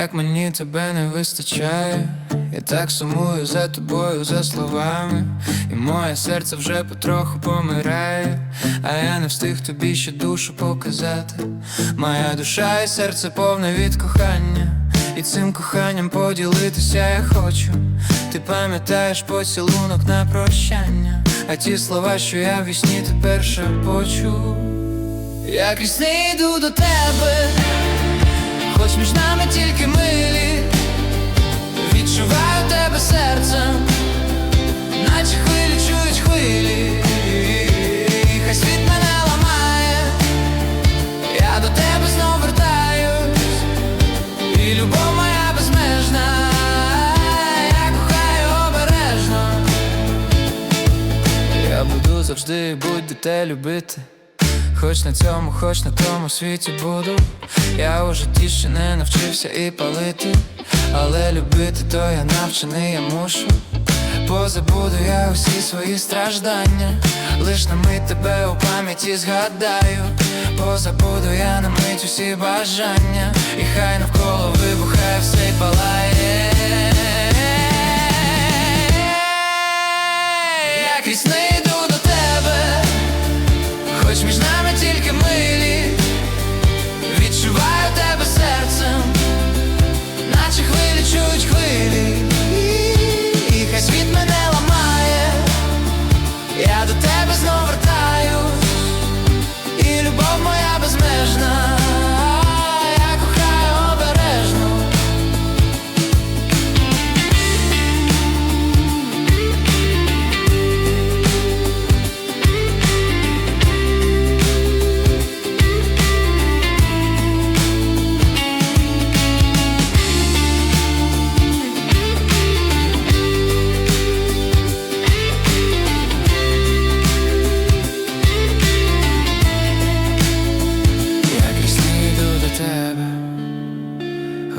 як мені тебе не вистачає, я так сумую за тобою, за словами, і моє серце вже потроху помирає, а я не встиг тобі ще душу показати. Моя душа і серце повне від кохання, і цим коханням поділитися я хочу. Ти пам'ятаєш поцілунок на прощання, а ті слова, що я вісні тепер шепочу. Я крізь йду до тебе, хоч між нами тільки милі, відчуваю тебе серцем, наче хвилі чують хвилі, хай світ мене ламає, я до тебе знов вертаюсь, і любов моя безмежна, я кохаю обережно. Я буду завжди будь-де любити. Хоч на цьому, хоч на тому світі буду. Я у житті не навчився і палити, але любити то я навчений, я мушу. Позабуду я усі свої страждання, лиш на мить тебе у пам'яті згадаю. Позабуду я на мить усі бажання, і хай навколо вибухає все й палає. Я крізь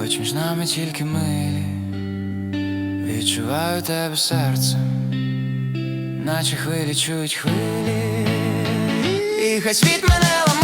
хоч між нами тільки милі, відчуваю тебе серцем, наче хвилі чують хвилі, і хай світ мене ламає,